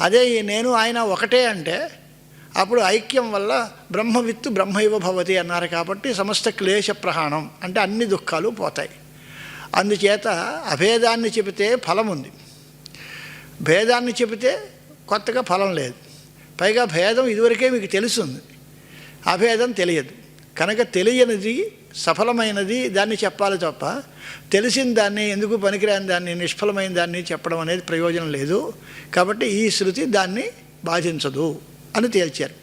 అదే ఈ నేను ఆయన ఒకటే అంటే అప్పుడు ఐక్యం వల్ల బ్రహ్మవిత్తు బ్రహ్మైవ భవతి అన్నారు కాబట్టి సమస్త క్లేశ ప్రహాణం అంటే అన్ని దుఃఖాలు పోతాయి. అందుచేత అభేదాన్ని చెబితే ఫలం ఉంది. భేదాన్ని చెబితే కొత్తగా ఫలం లేదు. పైగా భేదం ఇదివరకే మీకు తెలుస్తుంది అభేదం తెలియదు. కనుక తెలియనిది సఫలమైనది దాన్ని చెప్పాలి తప్ప తెలిసిన దాన్ని ఎందుకు పనికిరాని దాన్ని నిష్ఫలమైన దాన్ని చెప్పడం అనేది ప్రయోజనం లేదు. కాబట్టి ఈ శృతి దాన్ని బాధించదు అని తేల్చారు.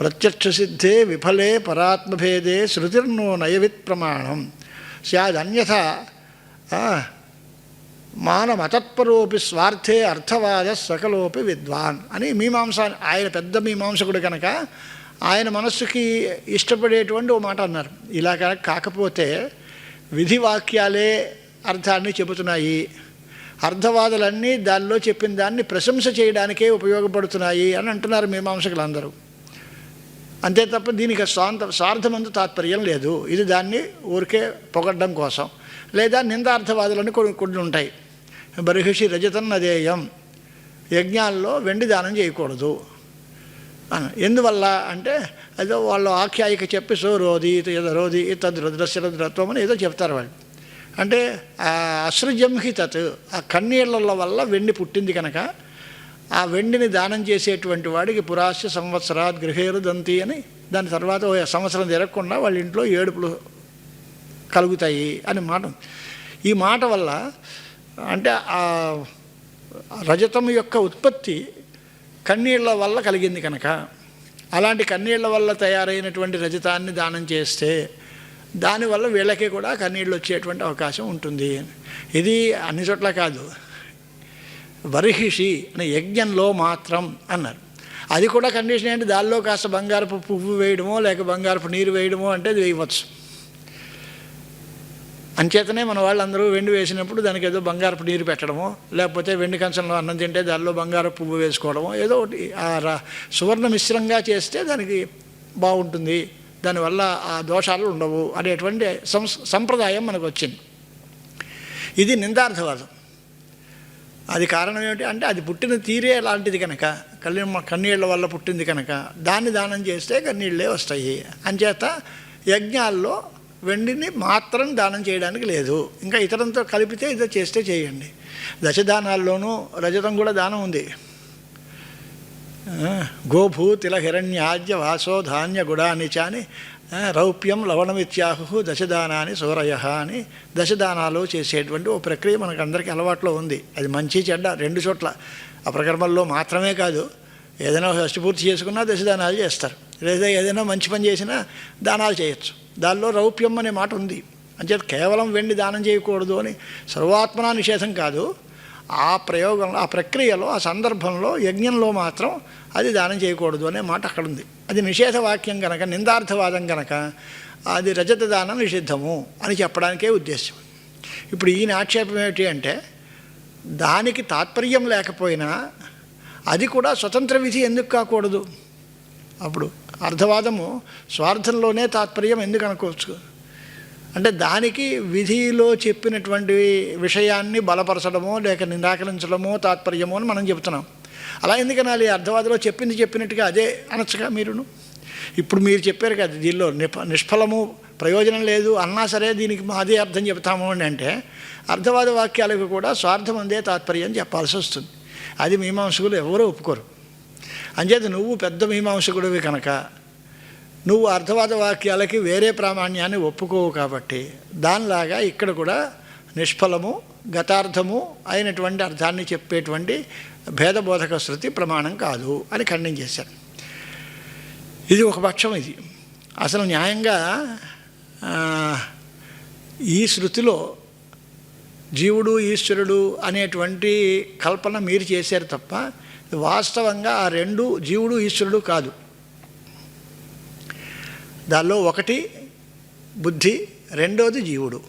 ప్రత్యక్ష సిద్ధే విఫలే పరాత్మభేదే శృతిర్నో నయవిత్ ప్రమాణం. స్యాదన్యథ మానమతత్పరోపి స్వార్థే అర్థవాద సకలోపి విద్వాన్ అని మీమాంస ఆయన పెద్ద మీమాంసకుడు కనుక ఆయన మనస్సుకి ఇష్టపడేటువంటి ఓ మాట అన్నారు. ఇలా కాకపోతే విధి వాక్యాలే అర్థాన్ని చెబుతున్నాయి. అర్థవాదులన్నీ దానిలో చెప్పిన దాన్ని ప్రశంస చేయడానికే ఉపయోగపడుతున్నాయి అని అంటున్నారు మీమాంసకులందరూ. అంతే తప్ప దీనికి స్వాంత స్వార్థమందు తాత్పర్యం లేదు. ఇది దాన్ని ఊరికే పొగడ్డం కోసం. లేదా నిందార్థవాదులని కొన్ని కొన్ని ఉంటాయి బర్హిషి రజతన్నదేయం. యజ్ఞాల్లో వెండి దానం చేయకూడదు. ఎందువల్ల అంటే ఏదో వాళ్ళు ఆఖ్యాయిక చెప్పి సో రోది ఏదో రోది తద్ రుద్రస్య రుద్రత్వం అని ఏదో చెప్తారు వాళ్ళు. అంటే ఆ అసృజం హి తత్ ఆ కన్నీళ్ళ వల్ల వెండి పుట్టింది కనుక ఆ వెండిని దానం చేసేటువంటి వాడికి పురాస్య సంవత్సరాత్ గృహేరు దంతి అని దాని తర్వాత ఓ సంవత్సరం తిరగకుండా వాళ్ళ ఇంట్లో ఏడుపులు కలుగుతాయి అని మాట. ఈ మాట వల్ల అంటే ఆ రజతం యొక్క ఉత్పత్తి కన్నీళ్ళ వల్ల కలిగింది కనుక అలాంటి కన్నీళ్ళ వల్ల తయారైనటువంటి రజతాన్ని దానం చేస్తే దానివల్ల వీళ్ళకి కూడా కన్నీళ్ళు వచ్చేటువంటి అవకాశం ఉంటుంది. ఇది అన్ని చోట్ల కాదు. వరిహిషి అనే యజ్ఞంలో మాత్రం అన్నారు. అది కూడా కండిషన్ ఏంటి? దానిలో కాస్త బంగారపు పువ్వు వేయడమో లేక బంగారపు నీరు వేయడమో అంటే అది వేయవచ్చు. అంచేతనే మన వాళ్ళందరూ వెండి వేసినప్పుడు దానికి ఏదో బంగారపు నీరు పెట్టడమో లేకపోతే వెండి కంచంలో అన్నం తింటే దానిలో బంగారపు పువ్వు వేసుకోవడమో ఏదో ఒకటి ఆ సువర్ణ మిశ్రంగా చేస్తే దానికి బాగుంటుంది. దానివల్ల ఆ దోషాలు ఉండవు అనేటువంటి సంస్ సంప్రదాయం మనకు వచ్చింది ఇది నిందార్థవాదం. అది కారణం ఏమిటి అంటే అది పుట్టిన తీరే లాంటిది కనుక కళ్ళ కన్నీళ్ళ వల్ల పుట్టింది కనుక దాన్ని దానం చేస్తే కన్నీళ్ళే వస్తాయి. అంచేత యజ్ఞాల్లో వెండిని మాత్రం దానం చేయడానికి లేదు. ఇంకా ఇతరంతో కలిపితే ఇదో చేస్తే చేయండి. దశదానాల్లోనూ రజతం కూడా దానం ఉంది. గోభూ తిల హిరణ్యాజ్య వాసో ధాన్య గుడాని చాని రౌప్యం లవణమిత్యాహు దశదానాని సూరయ అని దశదానాలు చేసేటువంటి ఓ ప్రక్రియ మనకు అందరికీ అలవాట్లో ఉంది. అది మంచి చెడ్డ రెండు చోట్ల. అప్రకర్మల్లో మాత్రమే కాదు. ఏదైనా షష్టి పూర్తి చేసుకున్నా దశదానాలు చేస్తారు. లేదా ఏదైనా మంచి పని చేసినా దానాలు చేయొచ్చు. దానిలో రౌప్యం అనే మాట ఉంది. అంచేత కేవలం వెండి దానం చేయకూడదు అని సర్వాత్మనా నిషేధం కాదు. ఆ ప్రయోగంలో ఆ ప్రక్రియలో ఆ సందర్భంలో యజ్ఞంలో మాత్రం అది దానం చేయకూడదు అనే మాట అక్కడ ఉంది. అది నిషేధ వాక్యం కనుక నిందార్థవాదం కనుక అది రజత దానం నిషిద్ధము అని చెప్పడానికే ఉద్దేశం. ఇప్పుడు ఈయన ఆక్షేపం ఏమిటి అంటే దానికి తాత్పర్యం లేకపోయినా అది కూడా స్వతంత్ర విధి ఎందుకు కాకూడదు? అప్పుడు అర్థవాదము స్వార్థంలోనే తాత్పర్యం ఎందుకు అనుకోవచ్చు? అంటే దానికి విధిలో చెప్పినటువంటి విషయాన్ని బలపరచడమో లేక నిరాకరించడమో తాత్పర్యమో అని మనం చెప్తున్నాం అలా ఎందుకనాలి? అర్థవాదిలో చెప్పింది చెప్పినట్టుగా అదే అనొచ్చుగా మీరును? ఇప్పుడు మీరు చెప్పారు కదా దీనిలో నిష్ఫలము ప్రయోజనం లేదు అన్నా సరే దీనికి అదే అర్థం చెప్తాము అని అంటే అర్థవాద వాక్యాలకు కూడా స్వార్థం అందే తాత్పర్యం చెప్పాల్సి వస్తుంది. అది మీమాంసకులు ఎవరూ ఒప్పుకోరు. అంచేత నువ్వు పెద్ద మీమాంసకుడివి కనుక నువ్వు అర్థవాద వాక్యాలకి వేరే ప్రామాణ్యాన్ని ఒప్పుకోవు కాబట్టి దానిలాగా ఇక్కడ కూడా నిష్ఫలము గతార్థము అయినటువంటి అర్థాన్ని చెప్పేటువంటి భేదబోధక శృతి ప్రమాణం కాదు అని ఖండించేశారు ఇది ఒక పక్షం ఇది. అసలు న్యాయంగా ఈ శృతిలో జీవుడు ఈశ్వరుడు అనేటువంటి కల్పన మీరు చేశారు తప్ప వాస్తవంగా ఆ రెండు జీవుడు ఈశ్వరుడు కాదు. దానిలో ఒకటి బుద్ధి రెండోది జీవుడు.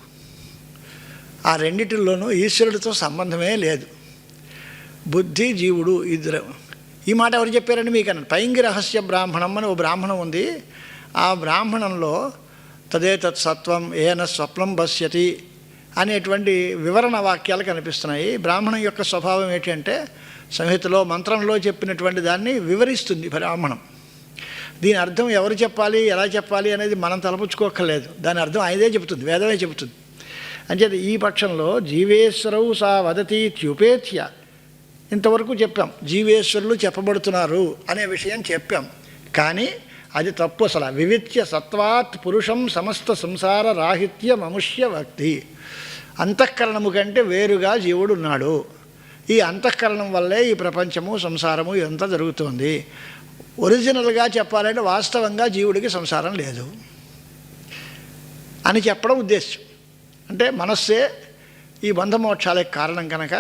ఆ రెండిటిలోనూ ఈశ్వరుడితో సంబంధమే లేదు. బుద్ధి జీవుడు ఇద్దరు. ఈ మాట ఎవరు చెప్పారండి మీకు? అన్న పైంగి రహస్య బ్రాహ్మణం అని ఓ బ్రాహ్మణం ఉంది. ఆ బ్రాహ్మణంలో తదే తత్సత్వం ఏన స్వప్నం పశ్యతి అనేటువంటి వివరణ వాక్యాలు కనిపిస్తున్నాయి. బ్రాహ్మణం యొక్క స్వభావం ఏంటంటే సంహితలో మంత్రంలో చెప్పినటువంటి దాన్ని వివరిస్తుంది బ్రాహ్మణం. దీని అర్థం ఎవరు చెప్పాలి ఎలా చెప్పాలి అనేది మనం తలపుచ్చుకోక్కర్లేదు. దాని అర్థం ఆయనదే చెబుతుంది వేదమే చెబుతుంది. అంచేత ఈ పక్షంలో జీవేశ్వరవు సా వదతి త్యుపేత్య. ఇంతవరకు చెప్పాం జీవేశ్వరులు చెప్పబడుతున్నారు అనే విషయం చెప్పాం. కానీ అది తప్పు అసలు. వివిత్య సత్వాత్ పురుషం సమస్త సంసార రాహిత్య మనుష్య భక్తి. అంతఃకరణము కంటే వేరుగా జీవుడు ఉన్నాడు. ఈ అంతఃకరణం వల్లే ఈ ప్రపంచము సంసారము ఇదంతా జరుగుతోంది. ఒరిజినల్గా చెప్పాలంటే వాస్తవంగా జీవుడికి సంసారం లేదు అని చెప్పడం ఉద్దేశం అంటే మనస్సే ఈ బంధమోక్షాలకు కారణం కనుక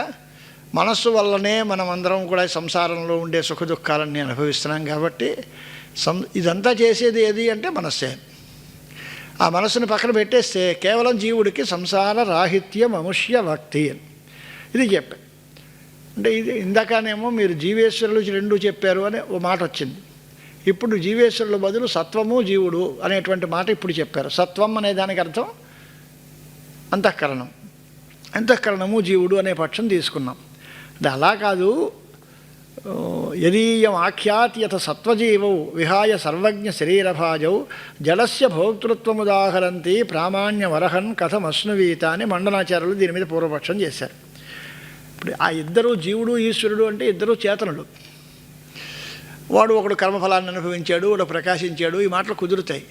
మనస్సు వల్లనే మనం అందరం కూడా సంసారంలో ఉండే సుఖ దుఃఖాలన్నీ అనుభవిస్తున్నాం కాబట్టి సం ఇదంతా చేసేది ఏది అంటే మనస్సే. ఆ మనస్సుని పక్కన పెట్టేస్తే కేవలం జీవుడికి సంసార రాహిత్య మనుష్య భక్తి అని. ఇది చెప్పా. అంటే ఇది ఇందాకనేమో మీరు జీవేశ్వరులు రెండు చెప్పారు అని ఓ మాట వచ్చింది. ఇప్పుడు జీవేశ్వరుల బదులు సత్వము జీవుడు అనేటువంటి మాట ఇప్పుడు చెప్పారు. సత్వం అనే దానికి అర్థం అంతఃకరణం. అంతఃకరణము జీవుడు అనే పక్షం తీసుకున్నాం. అంటే అలా కాదు. యదీయం ఆఖ్యాత్యత యథ సత్వజీవౌ విహాయ సర్వజ్ఞ శరీరభాజౌ జలస్య భోక్తృత్వముదాహరంతి ప్రామాణ్యవరహన్ కథమశ్నువీత అని మండనాచార్యులు దీని మీద పూర్వపక్షం చేశారు. ఇప్పుడు ఆ ఇద్దరు జీవుడు ఈశ్వరుడు అంటే ఇద్దరు చేతనుడు వాడు ఒకడు కర్మఫలాన్ని అనుభవించాడు వాడు ప్రకాశించాడు ఈ మాటలు కుదురుతాయి.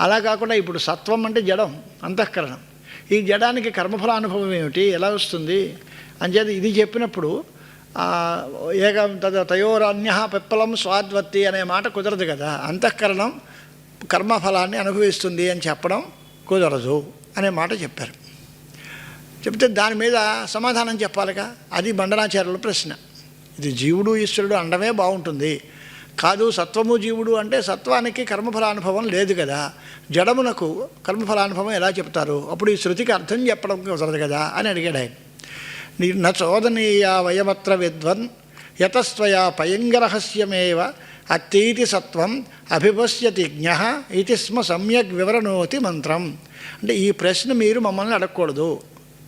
అలా కాకుండా ఇప్పుడు సత్వం అంటే జడం అంతఃకరణం. ఈ జడానికి కర్మఫలానుభవం ఏమిటి? ఎలా వస్తుంది? అంచేత ఇది చెప్పినప్పుడు ఏకం తద తయోరన్య పిప్పలం స్వాద్వత్తి అనే మాట కుదరదు కదా. అంతఃకరణం కర్మఫలాన్ని అనుభవిస్తుంది అని చెప్పడం కుదరదు అనే మాట చెప్పారు. చెప్తే దాని మీద సమాధానం చెప్పాలిగా? అది బండనాచార్యుల ప్రశ్న. ఇది జీవుడు ఈశ్వరుడు అండమే బాగుంటుంది. కాదు సత్వము జీవుడు అంటే సత్వానికి కర్మఫలానుభవం లేదు కదా. జడమునకు కర్మఫలానుభవం ఎలా చెప్తారు? అప్పుడు ఈ శృతికి అర్థం చెప్పడం కుదరదు కదా అని అడిగాడు ఆయన. నీ నోదనీయ వయమత్ర విద్వన్ యతస్వయా పయంగరహస్యమేవ అత్తీతి సత్వం అభిపశ్యతి జ్ఞ ఇది స్మ సమ్యక్ వివరణోతి మంత్రం. అంటే ఈ ప్రశ్న మీరు మమ్మల్ని అడగకూడదు.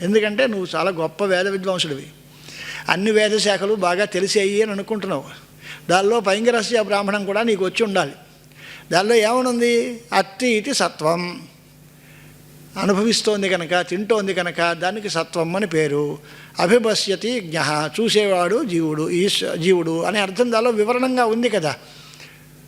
ఎందుకంటే నువ్వు చాలా గొప్ప వేద విద్వాంసుడివి. అన్ని వేద శాఖలు బాగా తెలిసేయి అని అనుకుంటున్నావు. దానిలో పైంగరస్య బ్రాహ్మణం కూడా నీకు వచ్చి ఉండాలి. దానిలో ఏమనుంది? అత్తి ఇది సత్వం. అనుభవిస్తోంది కనుక తింటోంది కనుక దానికి సత్వం అని పేరు. అభిభస్యతి జ్ఞ. చూసేవాడు జీవుడు ఈశ్వ జీవుడు అనే అర్థం దానిలో వివరణంగా ఉంది కదా.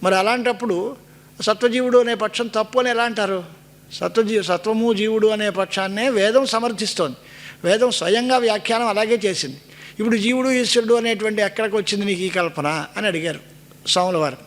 మరి అలాంటప్పుడు సత్వజీవుడు అనే పక్షం తప్పు అని ఎలా అంటారు? సత్వజీ సత్వము జీవుడు అనే పక్షాన్నే వేదం సమర్థిస్తోంది. వేదం స్వయంగా వ్యాఖ్యానం అలాగే చేసింది. ఇప్పుడు జీవుడు ఈశ్వరుడు అనేటువంటి ఎక్కడికి వచ్చింది నీకు ఈ కల్పన? అని అడిగారు స్వాముల వారు